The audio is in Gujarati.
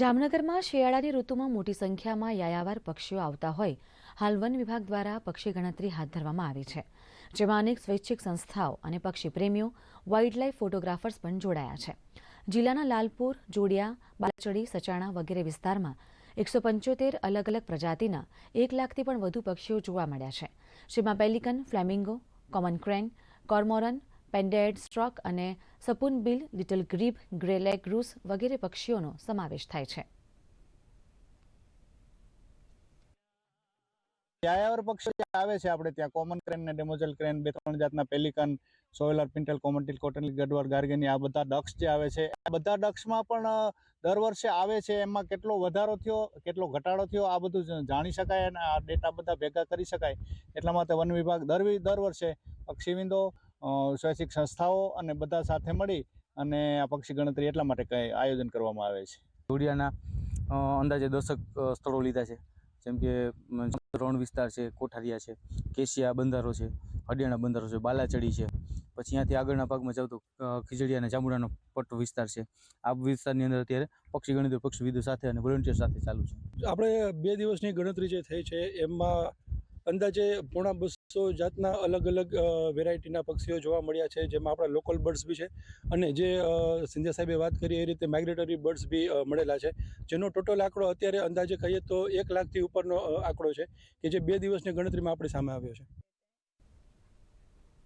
જામનગરમાં શિયાળાની ઋતુમાં મોટી સંખ્યામાં યાયાવાર પક્ષીઓ આવતા હોય. હાલ વન વિભાગ દ્વારા પક્ષી ગણતરી હાથ ધરવામાં આવી છે. જેમાં અનેક સ્વૈચ્છિક સંસ્થાઓ અને પક્ષી પ્રેમીઓ, વાઇલ્ડલાઇફ ફોટોગ્રાફર્સ પણ જોડાયા છે. જિલ્લાના લાલપુર, જોડિયા, બાલચડી, સચાણા વગેરે વિસ્તારમાં એકસો પંચોતેર અલગ અલગ પ્રજાતિના એક લાખથી પણ વધુ પક્ષીઓ જોવા મળ્યા છે. જેમાં pelican, flamingo, common crane, cormorant painted, stork અને સપૂનબિલ લિટલ ગ્રીબ ગ્રેલેક રૂસ વગેરે પક્ષીઓનો સમાવેશ થાય છે. યાયાવર પક્ષી આવે છે આપણે ત્યાં કોમન ક્રેન ને ડેમોજલ ક્રેન બે ત્રણ જાતના પેલિકન સોયલર પિન્ટલ કોમન્ટિલ કોટનલી ગડવાર ગાર્ગેની આ બધા ડક્સ જે આવે છે, આ બધા ડક્સમાં પણ દર વર્ષે આવે છે, એમાં કેટલો વધારો થયો, કેટલો ઘટાડો થયો, આ બધું જાણી શકાય અને આ ડેટા બધા ભેગા કરી શકાય. એટલા માટે વન વિભાગ દર દર વર્ષે પક્ષીવિંદો સ્વૈચ્છિક સંસ્થાઓ અને બધા સાથે મળી અને આ પક્ષી ગણતરી એટલા માટે કંઈ આયોજન કરવામાં આવે છે. જોડિયાના અંદાજે દશક સ્થળો લીધા છે. જેમ કે રણ વિસ્તાર છે કોઠારિયા છે કેશિયા બંધારો છે હડિયાણા બંધારો છે બાલાચડી છે. પછી ત્યાંથી આગળના ભાગમાં જાવ તો ખીજડીયા અને જાંબુડાનો પટ્ટો વિસ્તાર છે. આ વિસ્તારની અંદર અત્યારે પક્ષી ગણતરી પક્ષીવિદો સાથે અને વોલન્ટિયર સાથે ચાલુ છે. આપણે બે દિવસની ગણતરી જે થઈ છે એમાં અંદાજે પોણા બસો જાતના અલગ અલગ વેરાયટીના પક્ષીઓ જોવા મળ્યા છે, જેમાં આપણા લોકલ બર્ડ્સ બી છે અને જે સિંધિયા સાહેબે વાત કરી એ રીતે માઇગ્રેટરી બર્ડ્સ બી મળેલા છે, જેનો ટોટલ આંકડો અત્યારે અંદાજે કહીએ તો એક લાખથી ઉપરનો આંકડો છે, કે જે બે દિવસની ગણતરીમાં આપણી સામે આવ્યો છે.